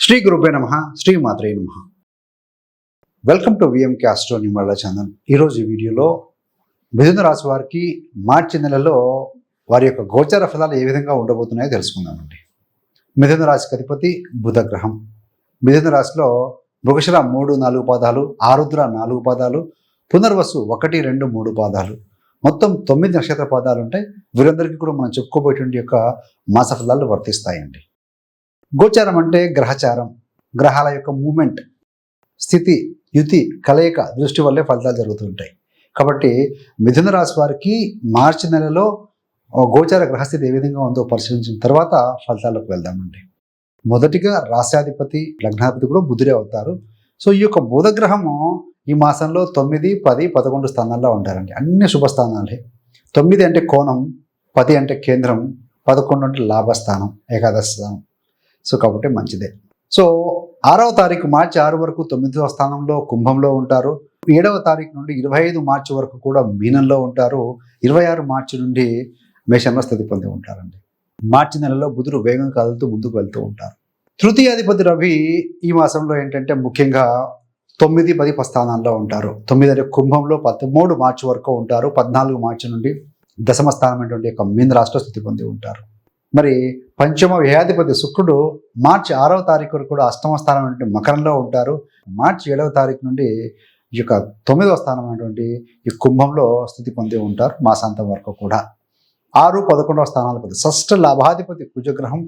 శ్రీ గురుపే నమ శ్రీ మాత్రే నమ. Welcome to VM Castro Nimmalla Chandan ఈరోజు ఈ వీడియోలో మిథున రాశి వారికి మార్చి నెలలో వారి యొక్క గోచర ఫలాలు ఏ విధంగా ఉండబోతున్నాయో తెలుసుకుందామండి మిథున రాశికి అధిపతి బుధగ్రహం మిథున రాశిలో మృగశిర మూడు నాలుగు పాదాలు ఆరుద్ర నాలుగు పాదాలు పునర్వసు ఒకటి రెండు మూడు పాదాలు. మొత్తం తొమ్మిది నక్షత్ర పాదాలు ఉంటాయి వీరందరికీ కూడా మనం చెప్పుకోబోయేటువంటి యొక్క మాస ఫలాలు వర్తిస్తాయండి. గోచారం అంటే గ్రహచారం. గ్రహాల యొక్క మూమెంట్ స్థితి యుతి కలయిక దృష్టి వల్లే ఫలితాలు జరుగుతుంటాయి. కాబట్టి మిథున రాశి వారికి మార్చి నెలలో గోచార గ్రహస్థితి ఏ విధంగా ఉందో పరిశీలించిన తర్వాత ఫలితాలకు వెళ్దామండి. మొదటిగా రాశాధిపతి లగ్నాధిపతి కూడా బుధుడే అవుతారు. సో ఈ యొక్క బుధగ్రహము ఈ మాసంలో తొమ్మిది పది పదకొండు స్థానాల్లో ఉంటారండి. అన్ని శుభస్థానాలే తొమ్మిది అంటే కోణం పది అంటే కేంద్రం పదకొండు అంటే లాభస్థానం ఏకాదశ స్థానం. సో కాబట్టి మంచిదే. సో ఆరవ తారీఖు మార్చి ఆరు వరకు తొమ్మిదవ స్థానంలో కుంభంలో ఉంటారు. ఏడవ తారీఖు నుండి ఇరవై ఐదు మార్చి వరకు కూడా మీనంలో ఉంటారు. ఇరవై ఆరు మార్చి నుండి మేషంలో స్థితి పొంది ఉంటారండి. మార్చి నెలలో బుధుడు వేగం కదులుతూ ముందుకు వెళ్తూ ఉంటారు. తృతీయాధిపతి రవి ఈ మాసంలో ఏంటంటే ముఖ్యంగా తొమ్మిది పది స్థానాల్లో ఉంటారు. తొమ్మిది అనే కుంభంలో పదమూడు మార్చి వరకు ఉంటారు. పద్నాలుగు మార్చి నుండి దశమ స్థానమైనటువంటి యొక్క మీన రాష్ట్ర స్థితి పొంది ఉంటారు. మరి పంచమ వ్యయాధిపతి శుక్రుడు మార్చి ఆరవ తారీఖు వరకు కూడా అష్టమ స్థానం మకరంలో ఉంటారు. మార్చి ఏడవ తారీఖు నుండి ఈ యొక్క తొమ్మిదవ స్థానం అనేటువంటి ఈ కుంభంలో స్థితి పొంది ఉంటారు మాసాంతం వరకు కూడా. ఆరు పదకొండవ స్థానాధిపతి షష్ఠ లాభాధిపతి కుజగ్రహం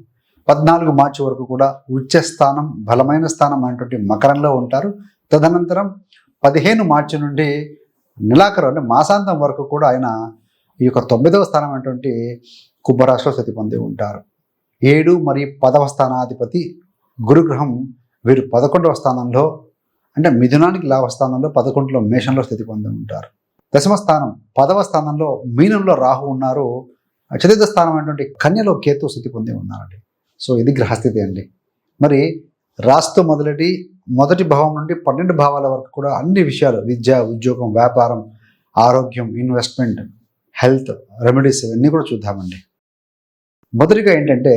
పద్నాలుగు మార్చి వరకు కూడా ఉచ్చ స్థానం బలమైన స్థానం అనేటువంటి మకరంలో ఉంటారు. తదనంతరం పదిహేను మార్చి నుండి నెలాఖరు అంటే మాసాంతం వరకు కూడా ఆయన ఈ యొక్క తొమ్మిదవ స్థానం అటువంటి కుంభరాశిలో స్థితి పొంది ఉంటారు. ఏడు మరియు పదవ స్థానాధిపతి గురుగ్రహం వీరు పదకొండవ స్థానంలో అంటే మిథునానికి లాభస్థానంలో పదకొండులో మేషంలో స్థితి పొంది ఉంటారు. దశమ స్థానం పదవ స్థానంలో మీనంలో రాహు ఉన్నారు. చతుర్థ స్థానం అనేటువంటి కన్యలో కేతు స్థితి పొంది ఉన్నారండి. సో ఇది గ్రహస్థితి అండి. మరి రాస్తు మొదలటి మొదటి భావం నుండి పన్నెండు భావాల వరకు కూడా అన్ని విషయాలు విద్య ఉద్యోగం వ్యాపారం ఆరోగ్యం ఇన్వెస్ట్మెంట్ హెల్త్ రెమెడీస్ ఇవన్నీ కూడా చూద్దామండి. మొదటిగా ఏంటంటే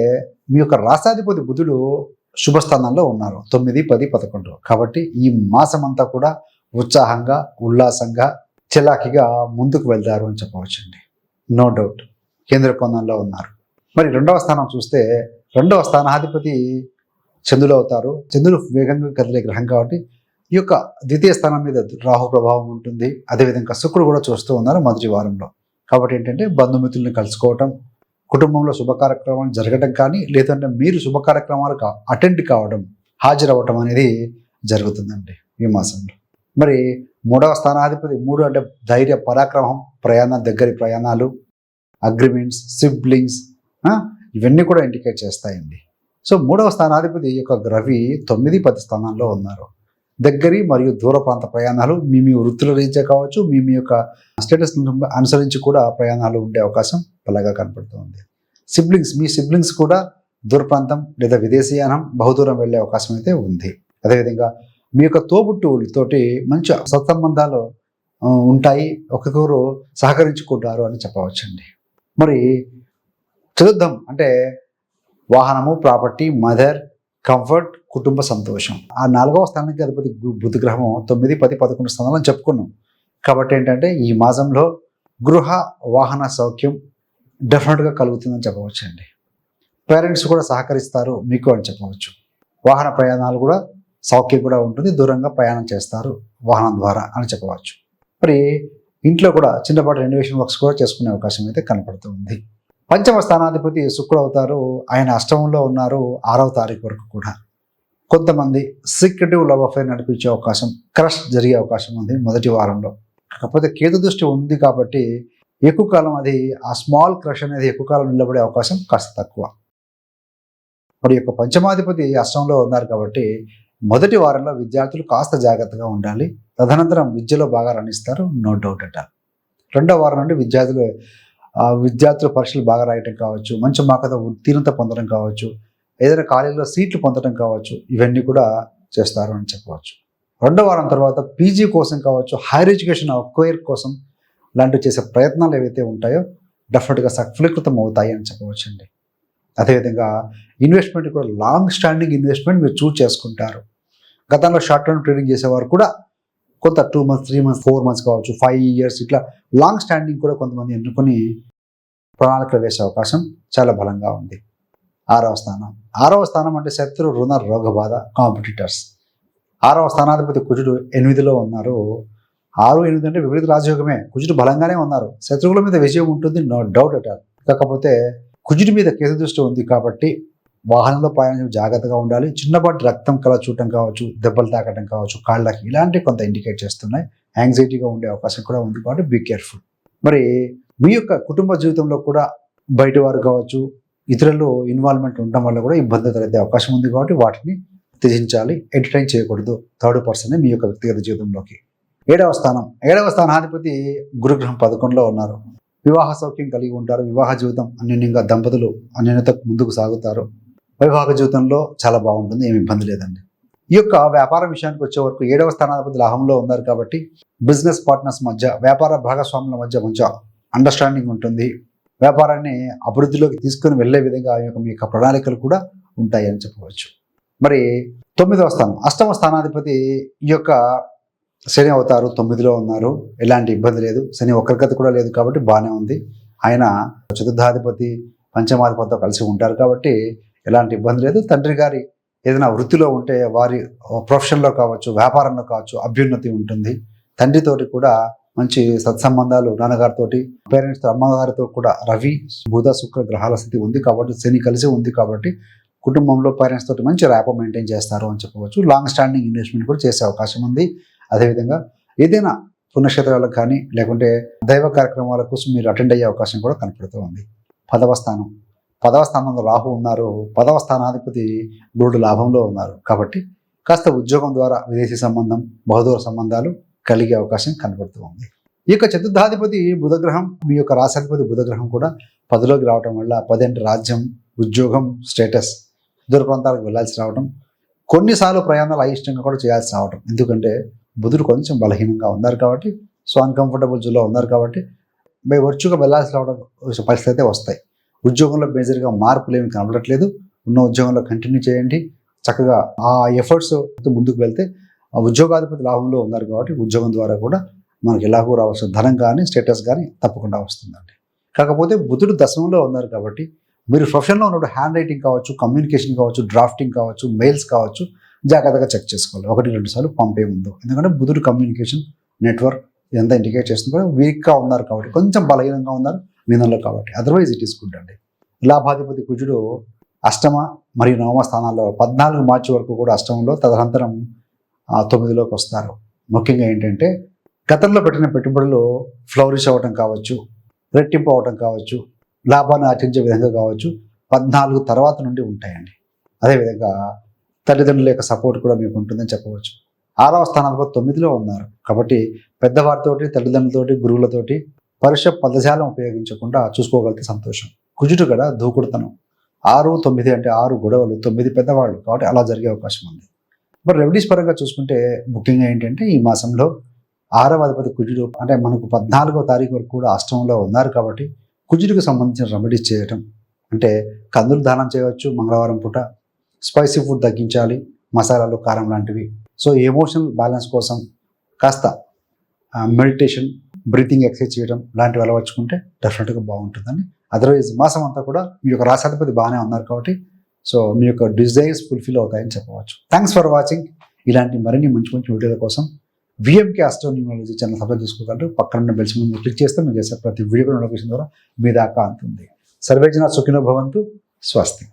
మీ యొక్క రాష్ట్రాధిపతి బుధుడు శుభస్థానంలో ఉన్నారు. తొమ్మిది పది పదకొండు. కాబట్టి ఈ మాసం అంతా కూడా ఉత్సాహంగా ఉల్లాసంగా చిలాకిగా ముందుకు వెళ్తారు అని చెప్పవచ్చండి. నో డౌట్ కేంద్ర కోణంలో ఉన్నారు. మరి రెండవ స్థానం చూస్తే రెండవ స్థానాధిపతి చంద్రుడు అవుతారు. చంద్రుడు వేగంగా కదిలే గ్రహం కాబట్టి ఈ యొక్క ద్వితీయ స్థానం మీద రాహు ప్రభావం ఉంటుంది. అదేవిధంగా శుక్రుడు కూడా చూస్తూ ఉన్నారు మొదటి వారంలో. కాబట్టి ఏంటంటే బంధుమిత్రుల్ని కలుసుకోవటం కుటుంబంలో శుభ కార్యక్రమాలు జరగడం కానీ లేదంటే మీరు శుభ కార్యక్రమాలకు అటెండ్ కావడం హాజరవ్వటం అనేది జరుగుతుందండి ఈ మాసంలో. మరి మూడవ స్థానాధిపతి మూడు అంటే ధైర్య పరాక్రమం ప్రయాణ దగ్గరి ప్రయాణాలు అగ్రిమెంట్స్ సిబ్లింగ్స్ ఇవన్నీ కూడా ఇండికేట్ చేస్తాయండి. సో మూడవ స్థానాధిపతి యొక్క రవి తొమ్మిది పది స్థానాల్లో ఉన్నారు. దగ్గరి మరియు దూర ప్రాంత ప్రయాణాలు మీ మీ వృత్తుల రీత్యా కావచ్చు మీ మీ యొక్క స్టేటస్ అనుసరించి కూడా ప్రయాణాలు ఉండే అవకాశం బలంగా కనపడుతుంది. సిబ్లింగ్స్ మీ సిబ్లింగ్స్ కూడా దూర ప్రాంతం లేదా విదేశీయానం బహుదూరం వెళ్ళే అవకాశం అయితే ఉంది. అదేవిధంగా మీ యొక్క తోబుట్టువులతోటి మంచి సత్సంబంధాలు ఉంటాయి ఒకరికొకరు సహకరించుకుంటారు అని చెప్పవచ్చండి. మరి చతుర్థం అంటే వాహనము ప్రాపర్టీ మదర్ కంఫర్ట్ కుటుంబ సంతోషం. ఆ నాలుగవ స్థానానికి అధిపతి గు- గ్రహము తొమ్మిది పది పదకొండు స్థానాలను చెప్పుకున్నాం. కాబట్టి ఏంటంటే ఈ మాసంలో గృహ వాహన సౌఖ్యం డెఫినెట్గా కలుగుతుందని చెప్పవచ్చు అండి పేరెంట్స్ కూడా సహకరిస్తారు మీకు అని చెప్పవచ్చు. వాహన ప్రయాణాలు కూడా సౌఖ్యం కూడా ఉంటుంది దూరంగా ప్రయాణం చేస్తారు వాహనం ద్వారా అని చెప్పవచ్చు. మరి ఇంట్లో కూడా చిన్నపాటి రెనోవేషన్ వర్క్స్ కూడా చేసుకునే అవకాశం అయితే కనపడుతుంది పంచమ స్థానాధిపతి శుక్రుడు అవుతారు ఆయన అష్టమంలో ఉన్నారు. ఆరవ తారీఖు వరకు కూడా. కొంతమంది సీక్రెటివ్ లవ్ అఫైర్ నడిపించే అవకాశం క్రష్ జరిగే అవకాశం ఉంది మొదటి వారంలో. కాకపోతే కేతు దృష్టి ఉంది కాబట్టి ఎక్కువ కాలం అది ఆ స్మాల్ క్రష్ అనేది ఎక్కువ కాలం నిలబడే అవకాశం కాస్త తక్కువ. మరి యొక్క పంచమాధిపతి అష్టంలో ఉన్నారు కాబట్టి మొదటి వారంలో విద్యార్థులు కాస్త జాగ్రత్తగా ఉండాలి. తదనంతరం విద్యలో బాగా రణిస్తారు నో డౌట్ అట రెండో వారం నుండి విద్యార్థులు విద్యార్థుల పరీక్షలు బాగా రాయటం కావచ్చు మంచి మార్కులతో ఉత్తీర్ణత పొందడం కావచ్చు ఏదైనా కాలేజీలో సీట్లు పొందడం కావచ్చు ఇవన్నీ కూడా చేస్తారు అని చెప్పవచ్చు. రెండో వారం తర్వాత పీజీ కోసం కావచ్చు హైయర్ ఎడ్యుకేషన్ అక్వైర్ కోసం లాంటివి చేసే ప్రయత్నాలు ఏవైతే ఉంటాయో డెఫినెట్గా సఫలీకృతం అవుతాయి అని చెప్పవచ్చండి అదేవిధంగా ఇన్వెస్ట్మెంట్ కూడా లాంగ్ స్టాండింగ్ ఇన్వెస్ట్మెంట్ మీరు చూస్ చేసుకుంటారు. గతంలో షార్ట్ టర్మ్ ట్రేడింగ్ చేసేవారు కూడా కొంత two months three months four months కావచ్చు ఫైవ్ ఇయర్స్ ఇట్లా లాంగ్ స్టాండింగ్ కూడా కొంతమంది ఎన్నుకొని ప్రణాళికలు వేసే అవకాశం చాలా బలంగా ఉంది. ఆరవ స్థానం. ఆరవ స్థానం అంటే శత్రు రుణ రోగ బాధ కాంపిటీటర్స్ ఆరవ స్థానాధిపతి కుజుడు ఎనిమిదిలో ఉన్నారు. ఆరు ఎనిమిది అంటే విపరీత రాజయోగమే. కుజుడు బలంగానే ఉన్నారు. శత్రువుల మీద విజయం ఉంటుంది నో డౌట్ అట కాకపోతే కుజుడి మీద కేసు దృష్టి ఉంది కాబట్టి వాహనంలో ప్రయాణం జాగ్రత్తగా ఉండాలి. చిన్నపాటి రక్తం కల చూడటం కావచ్చు దెబ్బలు తాకటం కావచ్చు కాళ్ళకి ఇలాంటివి కొంత ఇండికేట్ చేస్తున్నాయి. యాంగ్జైటీగా ఉండే అవకాశం కూడా ఉంది కాబట్టి బీ కేర్ఫుల్ మరి మీ యొక్క కుటుంబ జీవితంలో కూడా బయట వారు కావచ్చు ఇతరులు ఇన్వాల్వ్మెంట్ ఉండడం వల్ల కూడా ఇబ్బంది తలెత్తే అవకాశం ఉంది కాబట్టి వాటిని త్యజించాలి ఎంటర్టైన్ చేయకూడదు థర్డ్ పర్సన్ మీ యొక్క వ్యక్తిగత జీవితంలోకి. ఏడవ స్థానం. ఏడవ స్థానాధిపతి గురుగ్రహం పదకొండులో ఉన్నారు. వివాహ సౌఖ్యం కలిగి ఉంటారు. వివాహ జీవితం అన్యోన్యంగా దంపతులు అన్యోన్యత ముందుకు సాగుతారు. వైవాహిక జీవితంలో చాలా బాగుంటుంది ఏమి ఇబ్బంది లేదండి. ఈ యొక్క వ్యాపార విషయానికి వచ్చే వరకు ఏడవ స్థానాధిపతి లాభంలో ఉన్నారు కాబట్టి బిజినెస్ పార్ట్నర్స్ మధ్య వ్యాపార భాగస్వాముల మధ్య మంచి అండర్స్టాండింగ్ ఉంటుంది. వ్యాపారాన్ని అభివృద్ధిలోకి తీసుకొని వెళ్ళే విధంగా ఆ యొక్క మీ యొక్క ప్రణాళికలు కూడా ఉంటాయి అని చెప్పవచ్చు. మరి తొమ్మిదవ స్థానం అష్టమ స్థానాధిపతి ఈ యొక్క శని అవుతారు తొమ్మిదిలో ఉన్నారు. ఎలాంటి ఇబ్బంది లేదు. శని ఒక్కరికత కూడా లేదు కాబట్టి బాగానే ఉంది. ఆయన చతుర్థాధిపతి పంచమాధిపతితో కలిసి ఉంటారు కాబట్టి ఎలాంటి ఇబ్బంది లేదు. తండ్రి గారి ఏదైనా వృత్తిలో ఉంటే వారి ప్రొఫెషన్లో కావచ్చు వ్యాపారంలో కావచ్చు అభ్యున్నతి ఉంటుంది. తండ్రితోటి కూడా మంచి సత్సంబంధాలు నాన్నగారితోటి పేరెంట్స్ అమ్మగారితో కూడా రవి బుధ శుక్ర గ్రహాల స్థితి ఉంది కాబట్టి శని కలిసి ఉంది కాబట్టి కుటుంబంలో పేరెంట్స్ తోటి మంచి ర్యాపో మెయింటైన్ చేస్తారు అని చెప్పవచ్చు. లాంగ్ స్టాండింగ్ ఇన్వెస్ట్మెంట్ కూడా చేసే అవకాశం ఉంది. అదేవిధంగా ఏదైనా పుణ్యక్షేత్రాలకు కానీ లేకుంటే దైవ కార్యక్రమాల కోసం మీరు అటెండ్ అయ్యే అవకాశం కూడా కనపడుతూ ఉంది. పదవ స్థానం. పదవ స్థానంలో రాహు ఉన్నారు. పదవ స్థానాధిపతి గురుడు లాభంలో ఉన్నారు. కాబట్టి కాస్త ఉద్యోగం ద్వారా విదేశీ సంబంధం బహుదూర సంబంధాలు కలిగే అవకాశం కనబడుతూ ఉంది. ఈ యొక్క చతుర్థాధిపతి బుధగ్రహం మీ యొక్క రాశాధిపతి బుధగ్రహం కూడా పదిలోకి రావటం వల్ల పది రాజ్యం ఉద్యోగం స్టేటస్ దూర ప్రాంతాలకు వెళ్ళాల్సి రావడం కొన్నిసార్లు ప్రయాణాలు అయిష్టంగా కూడా చేయాల్సి రావడం ఎందుకంటే బుధుడు కొంచెం బలహీనంగా ఉన్నారు కాబట్టి సో అన్కంఫర్టబుల్ జోన్లో ఉన్నారు కాబట్టి బై వర్చుగా వెళ్ళాల్సి రావడం పరిస్థితి అయితే వస్తాయి. ఉద్యోగంలో మేజర్గా మార్పులు ఏమి కనబడట్లేదు. ఉన్న ఉద్యోగంలో కంటిన్యూ చేయండి. చక్కగా ఆ ఎఫర్ట్స్ ముందుకు వెళ్తే ఉద్యోగాధిపతి లాభంలో ఉన్నారు కాబట్టి ఉద్యోగం ద్వారా కూడా మనకి ఎలాగో రావాల్సిన ధనం కానీ స్టేటస్ కానీ తప్పకుండా వస్తుందండి. కాకపోతే బుధుడు దశంలో ఉన్నారు కాబట్టి మీరు ప్రొఫెషన్లో ఉన్నప్పుడు హ్యాండ్ రైటింగ్ కావచ్చు కమ్యూనికేషన్ కావచ్చు డ్రాఫ్టింగ్ కావచ్చు మెయిల్స్ కావచ్చు జాగ్రత్తగా చెక్ చేసుకోవాలి. ఒకటి రెండు సార్లు పంపే ముందు. ఎందుకంటే బుధుడు కమ్యూనికేషన్ నెట్వర్క్ ఎంత ఇండికేట్ చేస్తుంది కూడా వీక్గా ఉన్నారు కాబట్టి కొంచెం బలహీనంగా ఉన్నారు మీనంలో కాబట్టి. అదర్వైజ్ ఇట్ ఈస్ గుడ్ అండి. లాభాధిపతి కుజుడు అష్టమ మరియు నవమ స్థానాల్లో పద్నాలుగు మార్చి వరకు కూడా అష్టమంలో తదనంతరం తొమ్మిదిలోకి వస్తారు. ముఖ్యంగా ఏంటంటే గతంలో పెట్టిన పెట్టుబడులు ఫ్లవరిష్ అవ్వటం కావచ్చు రెట్టింపు అవ్వటం కావచ్చు లాభాన్ని ఆర్జించే విధంగా కావచ్చు పద్నాలుగు తర్వాత నుండి ఉంటాయండి. అదేవిధంగా తల్లిదండ్రుల యొక్క సపోర్ట్ కూడా మీకు ఉంటుందని చెప్పవచ్చు. ఆరవ స్థానాలకు తొమ్మిదిలో ఉన్నారు. కాబట్టి పెద్దవారితోటి తల్లిదండ్రులతోటి గురువులతోటి పరుష పదజాలం ఉపయోగించకుండా చూసుకోగలిగితే సంతోషం. కుజుడు కూడా దూకుడుతనం. ఆరు తొమ్మిది అంటే ఆరు గొడవలు తొమ్మిది పెద్దవాళ్ళు. కాబట్టి అలా జరిగే అవకాశం ఉంది. మరి రెమెడీస్ పరంగా చూసుకుంటే ముఖ్యంగా ఏంటంటే ఈ మాసంలో ఆరవ అధిపతి కుజుడు అంటే మనకు పద్నాలుగో తారీఖు వరకు కూడా అష్టమంలో ఉన్నారు కాబట్టి కుజుడికి సంబంధించిన రెమెడీస్ చేయటం అంటే కందులు దానం చేయవచ్చు మంగళవారం పూట స్పైసీ ఫుడ్ తగ్గించాలి మసాలాలు కారం లాంటివి. సో ఎమోషనల్ బ్యాలెన్స్ కోసం కాస్త మెడిటేషన్ బ్రీతింగ్ ఎక్సర్సైజ్ చేయడం లాంటివి అలవర్చుకుంటే డెఫినెట్గా బాగుంటుందని అదర్వైజ్ మాసం అంతా కూడా మీ యొక్క రాశాధిపతి బాగానే ఉన్నారు కాబట్టి సో మీ యొక్క డిజైర్స్ ఫుల్ఫిల్ అవుతాయని చెప్పవచ్చు. థ్యాంక్స్ ఫర్ వాచింగ్ ఇలాంటి మరిన్ని మంచి మంచి వీడియోల కోసం విఎంకే ఆస్ట్రోన్యూమాలజీ ఛానల్ సబ్స్క్రైబ్ చేసుకోగలరు. పక్కన ఉన్న బెల్స్ మీద క్లిక్ చేస్తే మీరు చేసే ప్రతి వీడియో నోటిఫికేషన్ ద్వారా మీ దాకా అంతుంది. సర్వేజన సుఖినో భవంతు. స్వస్తి.